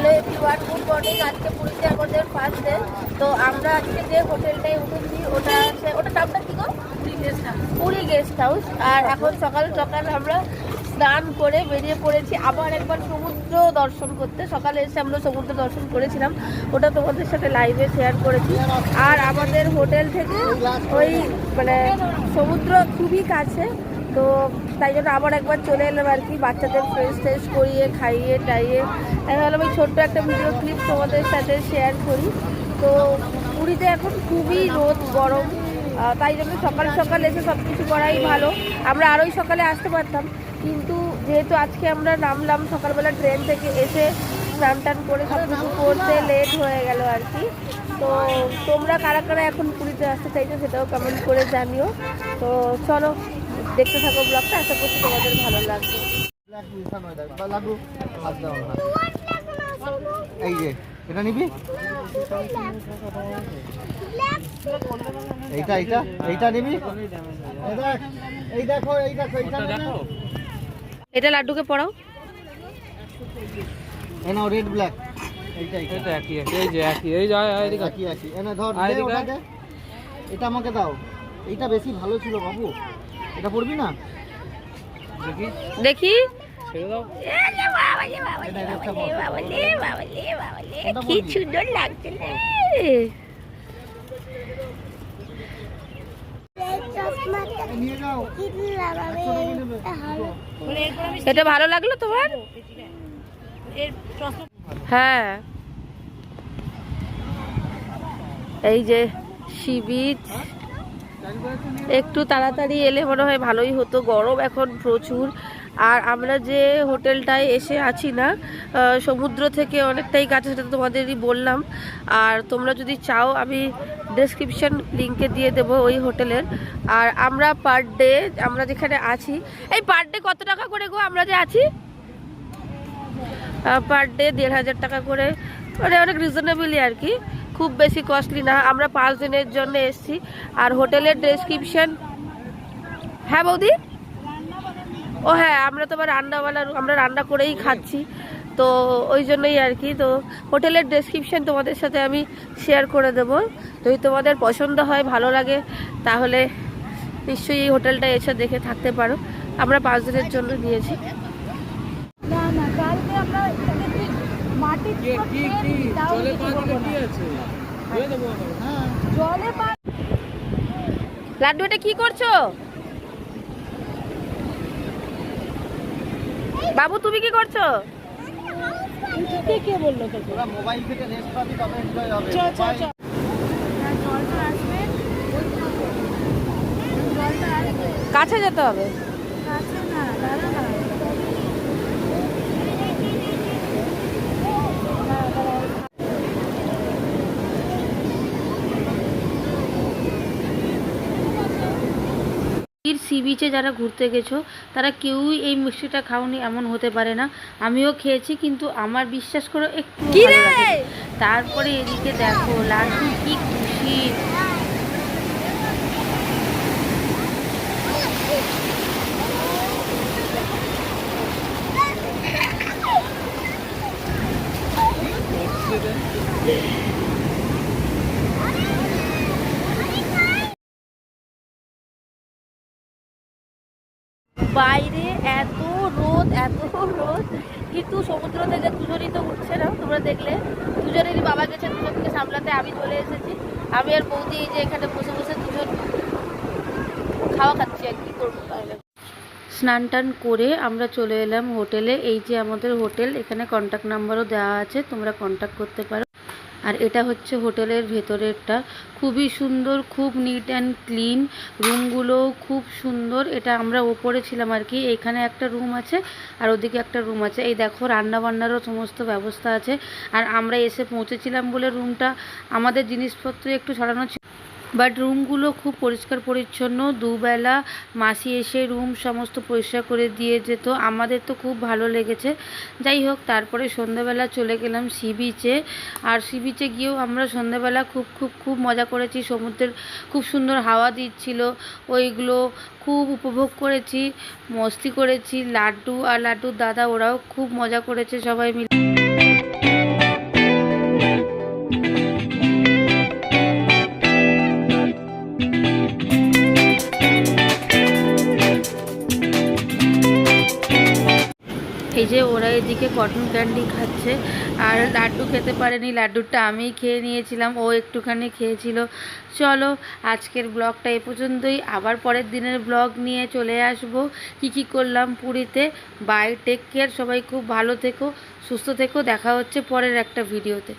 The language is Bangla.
হ্যালো এভরিওয়ান গুড মর্নিং আজকে পুরীতে আমাদের ফার্স্ট ডে তো আমরা আজকে যে হোটেলটায় উঠেছি ওটা আছে ওটা নামটা কি গো? পুরী গেস্ট হাউস আর এখন সকাল সকাল আমরা স্নান করে বেরিয়ে পড়েছি। আবার একবার সমুদ্র দর্শন করতে। সকালে এসে আমরা সমুদ্র দর্শন করেছিলাম। ওটা তোমাদের সাথে লাইভে শেয়ার করেছি। আর আমাদের হোটেল থেকে ওই মানে সমুদ্র খুবই কাছে। তো তাই জন্য আবার একবার চলে এলাম আর কি, বাচ্চাদের ফ্রেশ ট্রেশ করিয়ে, খাইয়ে, টাইয়ে। আমি ভাবলাম ওই ছোট্ট একটা ভিডিও ক্লিপ তোমাদের সাথে শেয়ার করি। তো পুরীতে এখন খুবই রোদ, গরম তাই জন্য সকাল সকাল এসে সব কিছু করাই ভালো। আমরা আরোই সকালে আসতে পারতাম, কিন্তু যেহেতু আজকে আমরা নামলাম সকালবেলা ট্রেন থেকে এসে স্নান টান করে সব কিছু করতে লেট হয়ে গেল আর কি। তো তোমরা কারা কারা এখন পুরীতে আসতে চাইছো সেটাও কমেন্ট করে জানিও। তো চলো দেখতে থাকো ব্লগটা আশা করছি তোমাদের ভালো লাগবে। এই যে এটা নিবি? এইটা এইটা এইটা নিবি? এই দেখো এই দেখো এইটা দেখো এটা লাড্ডুকে পড়াও। এই নাও রেড ব্ল্যাক এইটা এইটা একই এই যে একই এই যা এদিকে একই একই। এনে ধর দে? এটা আমাকে দাও। এইটা বেশি ভালো ছিল বাবু। এটা পড়বি না? দেখি। দেখি। কি সুন্দর লাগছে এটা ভালো লাগল তোমার? হ্যাঁ। এই যে সি বিচ একটু তাড়াতাড়ি এলে মনে হয় ভালোই হতো। গরম এখন প্রচুর। আর আমরা যে হোটেলটায় এসে আছি না সমুদ্র থেকে অনেকটাই কাছে, সেটা তোমাদেরই বললাম। আর তোমরা যদি চাও, আমি ডেসক্রিপশন লিঙ্কে দিয়ে দেবো ওই হোটেলের। আর আমরা পার ডে আমরা যেখানে আছি, এই পার ডে কত টাকা করে গো আমরা যে আছি? পার ডে দেড় হাজার টাকা করে। মানে অনেক রিজনেবলই আর কি। খুব বেশি কস্টলি না, আমরা পাঁচ দিনের জন্য এসেছি। আর হোটেলের ডেসক্রিপশন হ্যাঁ বৌদি? ও হ্যাঁ আমরা তো আবার রান্নাওয়ালা, আমরা রান্না করেই খাচ্ছি। তো ওই জন্যই আর কি, তো হোটেলের ডেসক্রিপশন তোমাদের সাথে আমি শেয়ার করে দেবো। যদি তোমাদের পছন্দ হয়, ভালো লাগে, তাহলে নিশ্চয়ই এই হোটেলটা এসে দেখে থাকতে পারো। আমরা পাঁচ দিনের জন্য নিয়েছি কি কি কি জলে পা দিলে কি আছে দিয়ে দেবো আমরা। লাড্ডু এটা কি করছ? বাবু তুমি কি করছ? তোরা মোবাইল থেকে রেস্ট পাবি তবে এনজয় হবে। মোবাইল- কাছে যেতে হবে। সি বিচে যারা ঘুরতে গেছো তারা কেউই এই মিষ্টিটা খাওনি এমন হতে পারে না। আমিও খেয়েছি কিন্তু আমার বিশ্বাস করো একটু। তারপরে এদিকে দেখো লাড্ডু কি খুশি। বাইরে এত রোদ এত রোদ। কিন্তু সমুদ্র থেকে দুজনই তো উঠছে না, তোমরা দেখলে। দুজনেরই বাবা গেছে, দুজনকে সামলাতে আমি চলে এসেছি। আমি আর বৌদি এই যে এখানে বসে বসে দুজন খাওয়া খাচ্ছি আর কি, করব স্নান টান করে আমরা চলে এলাম হোটেলে। এই যে আমাদের হোটেল, এখানে কন্ট্যাক্ট নাম্বারও দেওয়া আছে, তোমরা কন্ট্যাক্ট করতে পারো। আর এটা হচ্ছে হোটেলের ভেতরেরটা। খুবই সুন্দর, খুব নিট অ্যান্ড ক্লিন রুমগুলোও খুব সুন্দর। এটা আমরা ওপরে ছিলাম আর কি, এখানে একটা রুম আছে আর ওদিকে একটা রুম আছে। এই দেখো, রান্নাবান্নারও সমস্ত ব্যবস্থা আছে। আর আমরা এসে পৌঁছেছিলাম বলে রুমটা আমাদের জিনিসপত্র একটু ছড়ানো বাট রুমগুলো খুব পরিষ্কার পরিচ্ছন্ন। দুবেলা মাসি এসে রুম সমস্ত পরিষ্কার করে দিয়ে যেত। আমাদের তো খুব ভালো লেগেছে। যাই হোক, তারপরে সন্ধ্যাবেলা চলে গেলাম সি বিচে আর সি বিচে গিয়েও আমরা সন্ধ্যাবেলা খুব খুব খুব মজা করেছি। সমুদ্রের খুব সুন্দর হাওয়া দিচ্ছিল। ওইগুলো খুব উপভোগ করেছি, মস্তি করেছি। লাড্ডু আর লাড্ডুর দাদা ওরাও খুব মজা করেছে সবাই মিলে। যে ওরা এদিকে কটন ক্যান্ডি খাচ্ছে। আর লাড্ডু খেতে পারেনি লাড্ডুটা আমি খেয়ে নিয়েছিলাম, ও একটুখানি খেয়েছিল। চলো, আজকের ব্লগটা এ পর্যন্তই। আবার পরের দিনের ব্লগ নিয়ে চলে আসব। কি কি করলাম পুরীতে। বাই টেক কেয়ার সবাই খুব ভালো থেকো, সুস্থ থেকো। দেখা হচ্ছে পরের একটা ভিডিওতে